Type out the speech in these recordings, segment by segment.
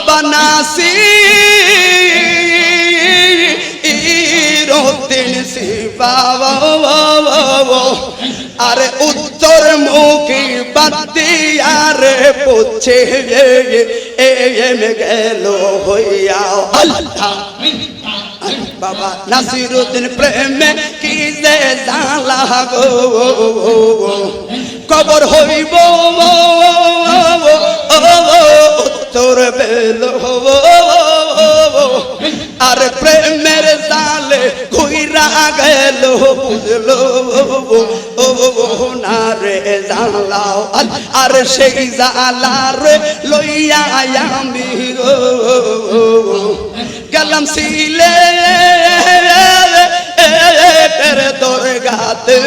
বাবা নাসি রতিন শিবাবা আরে উত্তর মুখী বাতি আরে পুছে এম গেল হইয়া আল্লাহ বাবা নাসিরুদ্দিন প্রেমে কি যে জালা গো। কবর হইব তোর বেল আর প্রেমের জালে ঘুইরা গেল বুঝলো না রে জানলাও আর সেই জালার লইয়া আমি গেলাম সিলে তোর গাতে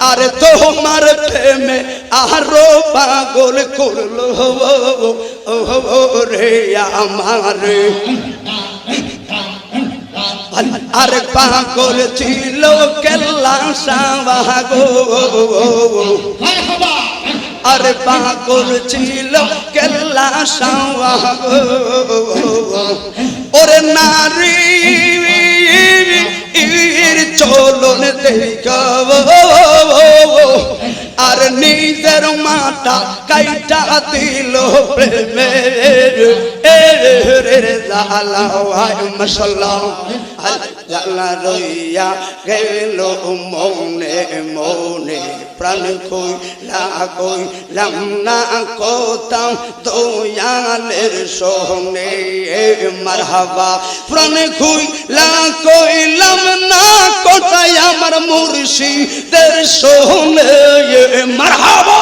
আর তোমার প্রেমে আরও পাগল করল। রে আমার। আর পাগল ছিল কেল্লা সাবাগো আর পাগল ছিল কেল্লা সাবাগো ওরে নারী চলন দেখাব। আর নিজের মাটা কাইটা দিল প্রেমের মশলা জালা রইয়া গেল মৌনে মনে। প্রাণ কইলা কইলাম না কোথাও দয়ালের সোহনে মারহাবা। প্রাণ কইলা কইলাম না কোথায় আমার মুর্শিদের সোহনে মারহাবা।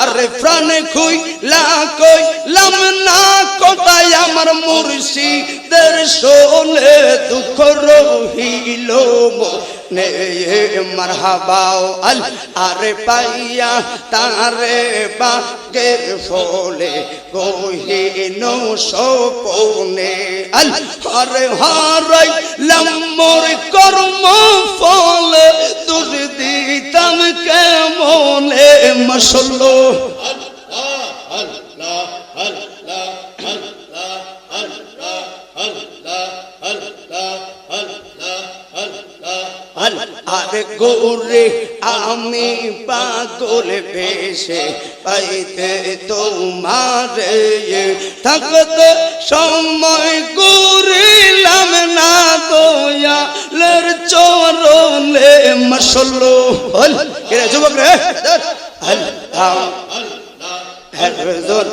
আরে প্রাণ খুই লা কই লাম না কোথায় আমার মুর্শিদের শোনে দুঃখ রহিল নে মারহাবাও আল আরে পাইয়া তারে বাগের ফলে গহিন সপনে আল আরে হারাই লাম্মর কর্ম ফলে দুর দিতাম কেমনে মশলো আরে গৌরে, আমি পাগল বেশে, পাইতে তোমারে থাকতে সময় করিলাম না দয়ালের চরণে মশলো হল, কে যুবক রে? হল হল হরজন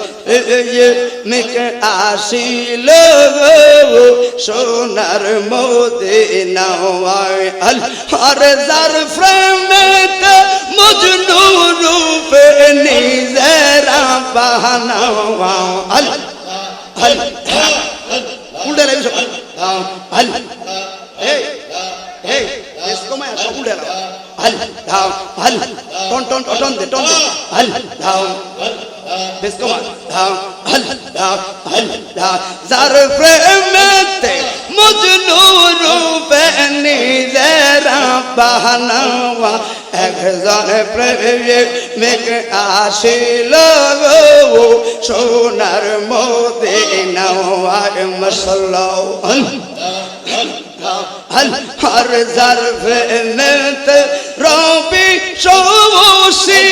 মেকে আসিল সোনার মোদে নওয়ায় আল হর জার প্রেমতে মজনু রূপে নিজেরা বাহানাওয়া আল আল উল্টে লাগে সব আল এই এই इसको मैं ऐसा उल्टे लगा हल धाम हल टन टन टन दे टन दे हल धाम इसको मैं धाम हल धाम हल धाम जर प्रेमते मजनू रूपे निजरा बहनावा একজন প্রেমিক আসিল গো সোনার মোদে নওয়ার মসল্লাও হর জরফ মেত রবি সবসি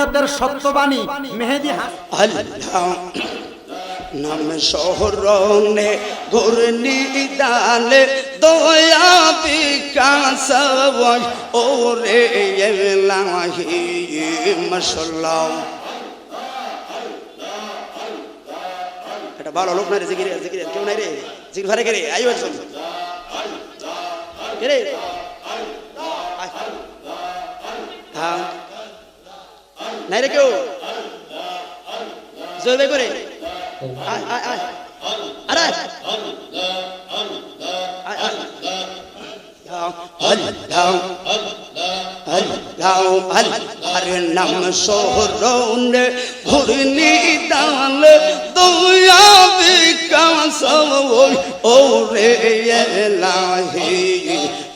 সুন্নিয়তের সত্যবাণী, মেহেদি নাম ঘূর্ণি দালে দয়া বিকাশ এলাহি মশলাম এটা ভালো লোক রে জিগিরে জিগিরে কেউ নাই রে। জিগির ঘরে কে রে? আইও একজন। কে রে। হ্যাঁ। নাই রে কেউ? জোরে করে। আয় আয় আয়। এলাহি।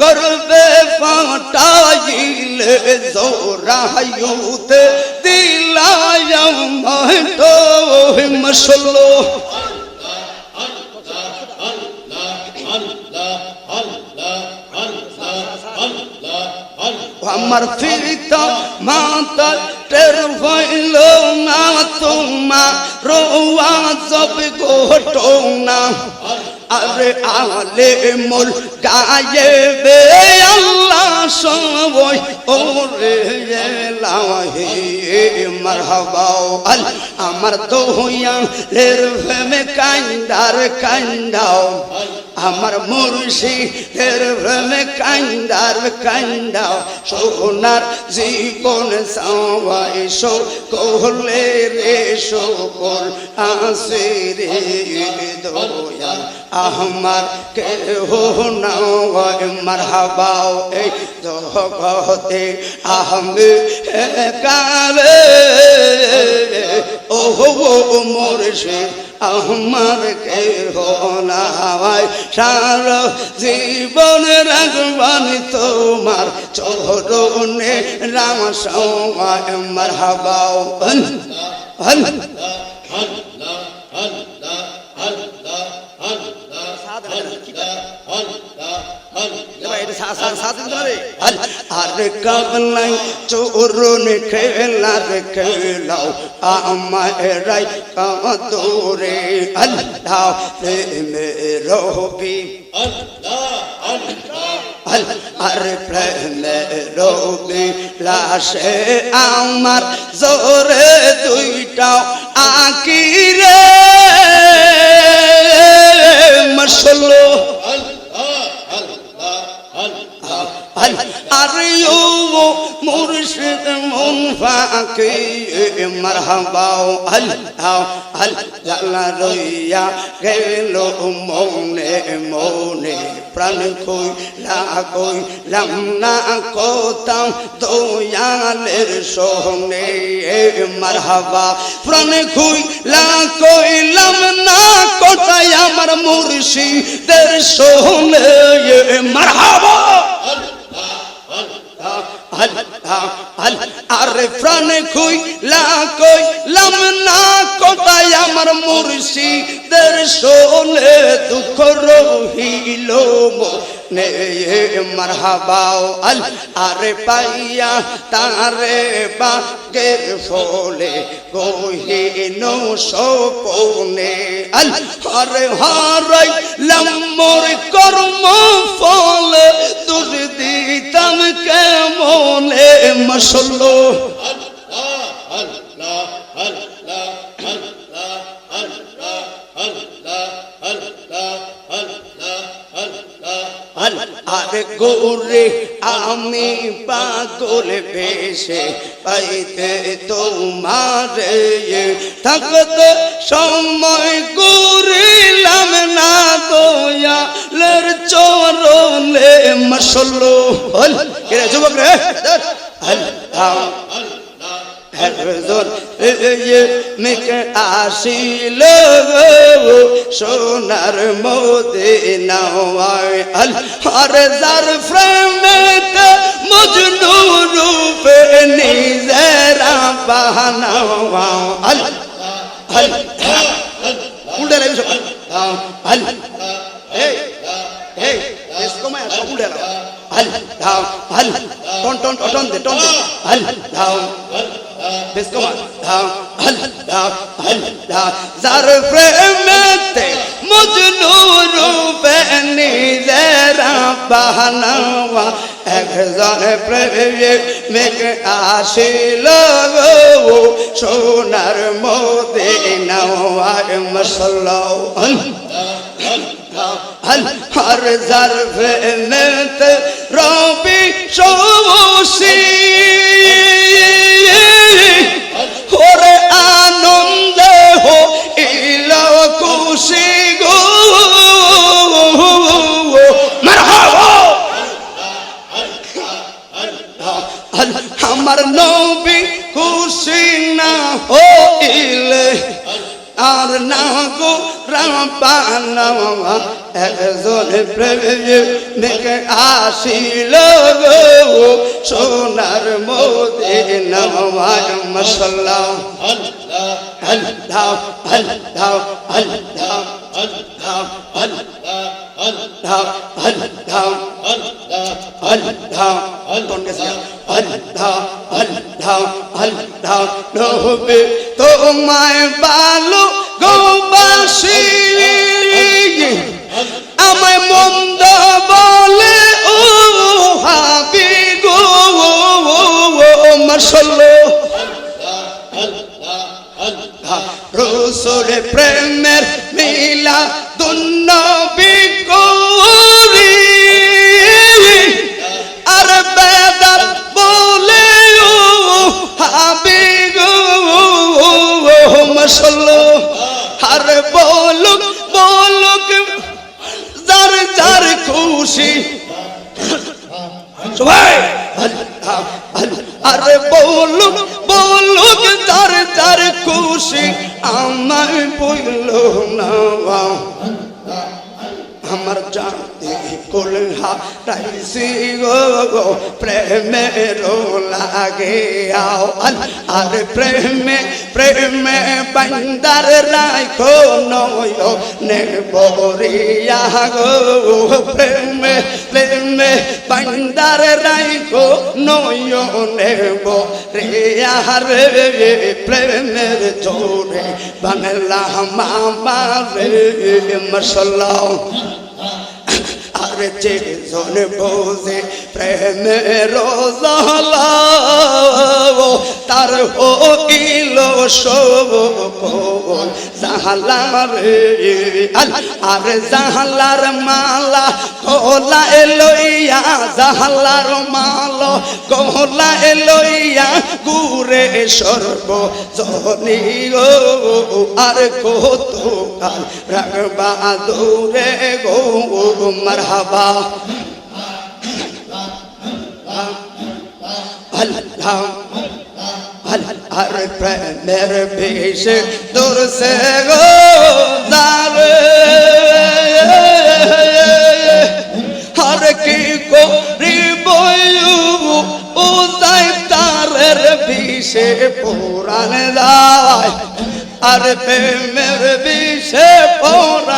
গর্বে ফাটাইলে জোরায়ুতে দিলায় মহতো মশলো আমার ফিরিতা মাতা টের হইল না তোমার রোয়া জব গোটো না আরে আলে মোল গায়ে বে আল্লাহ সবই ওরে লাহে মারহাবাও আল আমার দোহিয়া লের ফেমে কাইন্দার কাইন্দাও। আমার মুর্শিদের প্রেমে কান্দার কান্দাও সোনার জীবন সবাই সকলে রে সকল আসে রে দয়া আমার কে হো নয়, মারহাবাও এই জগতে আহমে কালে ও হো মুর্শিদ আমার কে হনাই সার জীবন রাগবানি তোমার চরণে রাম সময় মারহাবাও হন হন। আরে কাবলাই চোরন খেলার খেলাও আমায় রাই কাঁদরে আল্লাহ প্রেমে রবি আর প্রেমে রবি লাশে আমার জোরে দুইটা আকিরে মশলো আরে ও মুর্শিদ মন ফাঁকে মারহাবাও আল্লাহ আল্লাহ রইয়া গেল মনে মনে, প্রাণ কই লাগই লাম না কোতাম দয়ালের সোহনে মারহাবা, প্রাণ কই লাগই লাম না কোটাই আমার মুর্শিদের সোহনে মারহাবা। আরে প্রাণ খুই লাকই লাম না কোটাই আমার মুর্শিদের শোনে দুঃখ রহিল নে মারহাবাও আল আরে পাইয়া তারে বাগের ফলে গহিন সপনে আল আরে হারাই লাম্মর কর্ম ফল দুর দিতাম কেমনে মশলো আরে গোরে আমি পাগল বেশে পাইতে তোমার থাকতে সময় করিলাম না দয়ালের চরণে মশলো হল। কে যুবক রে? আল্লাহ হেফজুল মিকে আসিল সোনার মদিনা আল হর জার প্রেমেতে মজনু রূপে নিজেরা বাহানা আল আল উল্টে লাগবে সব আল এই এই इसको मैं सब उड़े रहा हल धाव हल टोन टोन टोन दे टोन दे हल धाव ডিসকভার ধা হল ধা হল ধা জার প্রেমেতে মজনু রূপে নিজেরা বাহানাওয়া একজন প্রেমিক আসিল গো সোনার মোদে নওয়ার মশলাও হর জার প্রেমেতে রবি সৌশী আমার নবী খুশি না হইলে আর না গো রাবানা একজন প্রেমিক আসিল গো সোনার মোদে নওয়ার মশলা আল্লাহ আল্লাহ আল্লাহ আল্লাহ আল্লাহ আল্লাহ। তোমায় ভালো গোবাসি আমায় মন্দ বলে ও হাবি গো মশলো রসুল প্রেমের মিলা দুন্নবী আর কোলহা রাইসি গো গো প্রেমের লাগে আও আর প্রেমে প্রেমে বান্দার রাখো নয় নে বরিয়া গো প্রেমে প্রেমে বান্দার রাখো নয় নে বরিয়া রে প্রেমের জোরে বাংলা মামা রে মশলা যে জন বোঝে প্রেমের জালা তার হইল সব কোন জাহালার আর জাহালার মালা কোলা এলইয়া, জাহালার মাল কোলা এলইয়া গুরে সর্ব জনি গো, আর কত কাল রাগবা দৌরে গো, মারহাবা। আর প্রেমের বেশ দূর সে গো আর কি করিব ও যাই তারের বিষে দায় আর প্রেমের বিষে দৌড়ে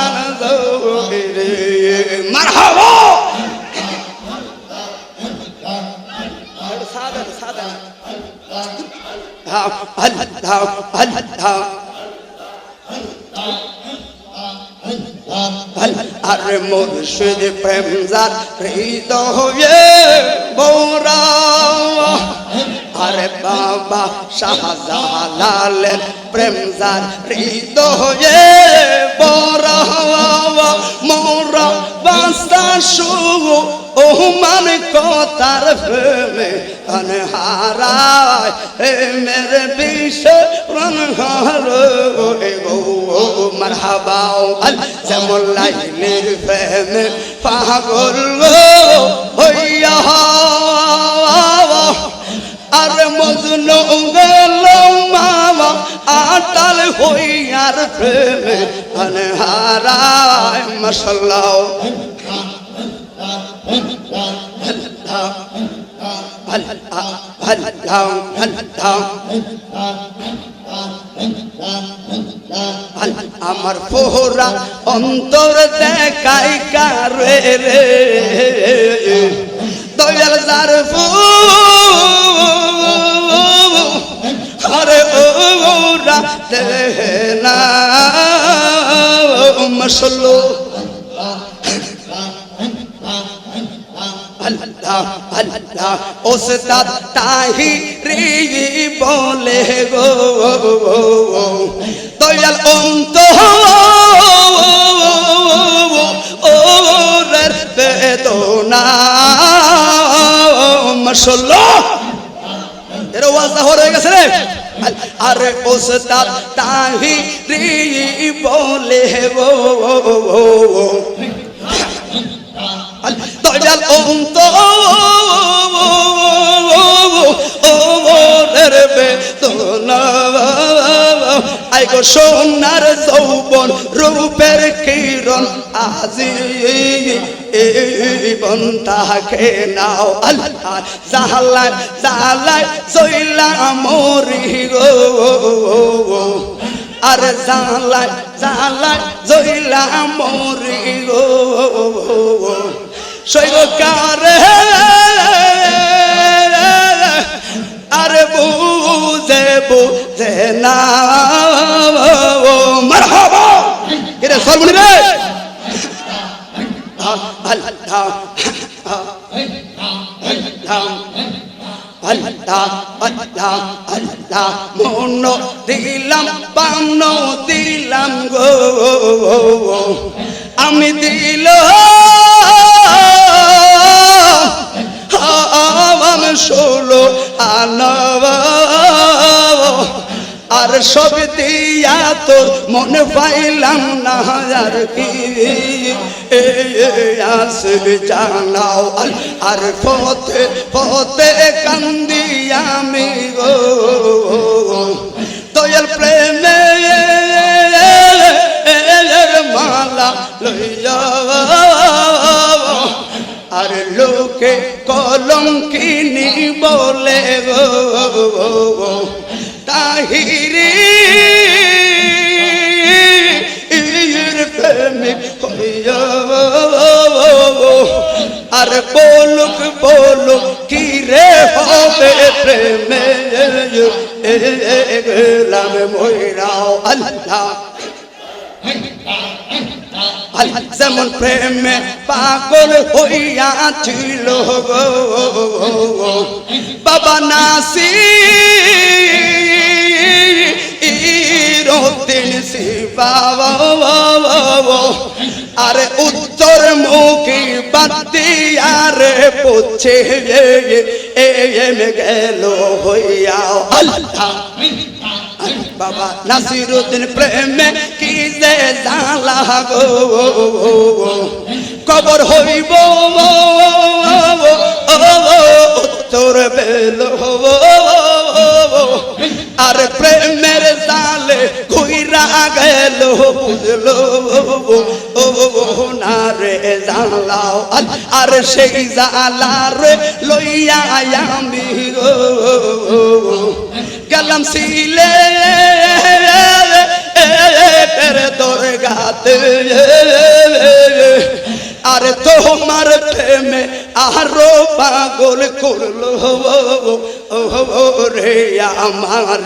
আর মুর্শিদ প্রেম যার হৃদয়ে বোরা আরে বাবা শাহজালালের প্রেম যার হৃদয়ে বোরা মোরা বাস্তা শুভ ও মান কথার প্রেমে অনহারায় হে মেরে বিষ রনহার গো মারহাবাও আল যেমন লাইলের প্রেমে পাগল হইয়া। আর মজনু গেল মামা আটাল হইয়ার প্রেমে অনহারায় মশলাও আমার পোহরা অন্তর দেখাই কারে রে। দয়াল যার আরে ওরা দেনা মশলো আল্লাহ ওস্তাদ তাহিরি বলে গো দয়াল অন্ত ওরের বেদনা। মাশাআল্লাহ। এর ওয়াজটা হয়ে গেছে রে। আরে ওস্তাদ তাহিরি বলে গো দয়াল অন্ত ওরের বেদনা আই গো সোনার যৌবন, রূপের কিরণ, আজি বন তাকে নাও আল্লাহ। জাহালাই জাহালাই জইলা মরি গো। আর জাহালাই জাহালাই জইলা মরি গো। সৈকারে আরে বুঝে বুঝে না। মারহাবা। কিরে সর্বনি রে আল্লাহ আল্লাহ আল্লাহ। আল্লাহ মন দিলাম পান দিলাম গো। আমি দিল আমি ষোলো আনব আর সব দিয়া তোর মনে পাইলাম না, আর কি? জানাও, আর পথে পথে কান্দি আমি গো। দয়াল প্রেমে মালা লইয়া। আর লোকে কলম কিনি বলে গো। তাহিরি আর বলুক বলুক, কি রে হবে প্রেমে? গেলাম ময়রাও আল্লাহ। যেমন প্রেমে পাগল হইয়াছিল গো। বাবা নাসি শিবা আরে উত্তর মুখী বাতি, আরে পুছে এম গেল হইয়া। আল্লাহ বাবা, নাসিরুদ্দিন প্রেমে কি যে জালা গো। কবর হইব তোর বেল আর প্রেমের গেল বুঝলো না রে জানলাও। আর সেই জালার লইয়া আমি গেলাম সিলে দরগাতে। আর তোমার প্রেমে আরও পাগল করল রে আমার।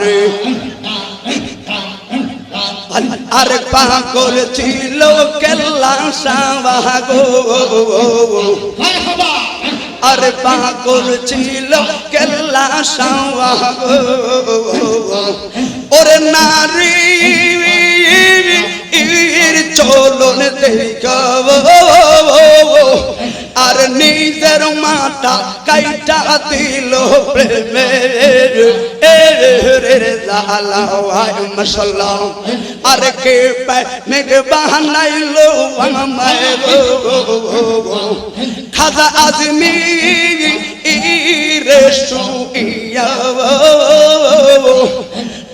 আর পাগল ছিল কেল্লা সাবাগো আর পাগল ছিল কেল্লা সাবাগো ওরে নারী চলন দেখাব। আর নিজের মাটা কাইটা দিল প্রেমের। মশাল্লাহ। আর কে মেঘ বাহানাইলো খাজা আজমি রে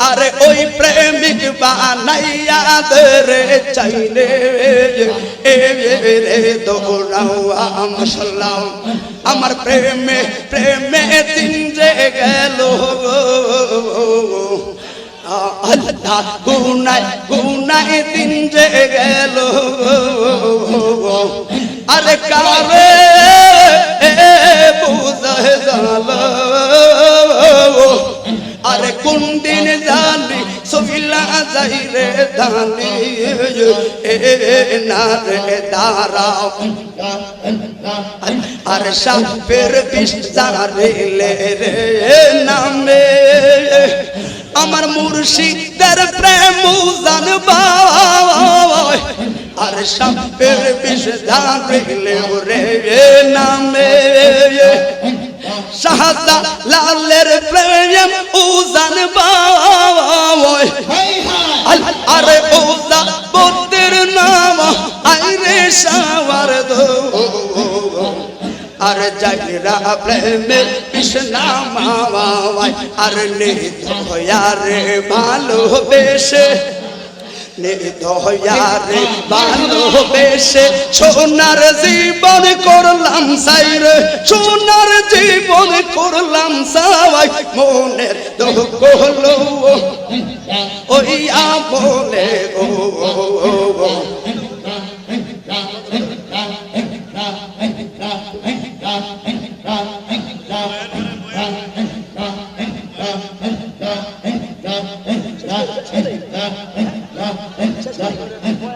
আরে ওই প্রেমিক বানাইয়া ধরে চাইলে। এ রে দৌড়াও মশাল্লাহ। আমার প্রেমে প্রেমে দিন যে গেল। আল্লাহ গুনাই গুনাই দিন যে গেল। আরে কারে আরে কোন দিন জানি সবিলা সাইরে দানি এ না রে দাঁড়াও। আর সাপের বিষ জারে রে নামে। আমার মুর্শিদের প্রেম জানবা আর সাপের বিষ জারে রে নামে। শাহাদা লালের প্রেম উজান বাওয় আরে ওজা বদ্রের নাম আইরে শাওয়ার দো। আর জাগরা প্রেমে কৃষ্ণা মাওয়াই আর নে দয়ারে ভালোবেসে দয়ারে ভালোবেসে সোনার জীবন করলাম সাইর সোনার জীবন করলাম সাই মনের দুঃখ হলো ওইয়া বলে ও Yeah. चाहिए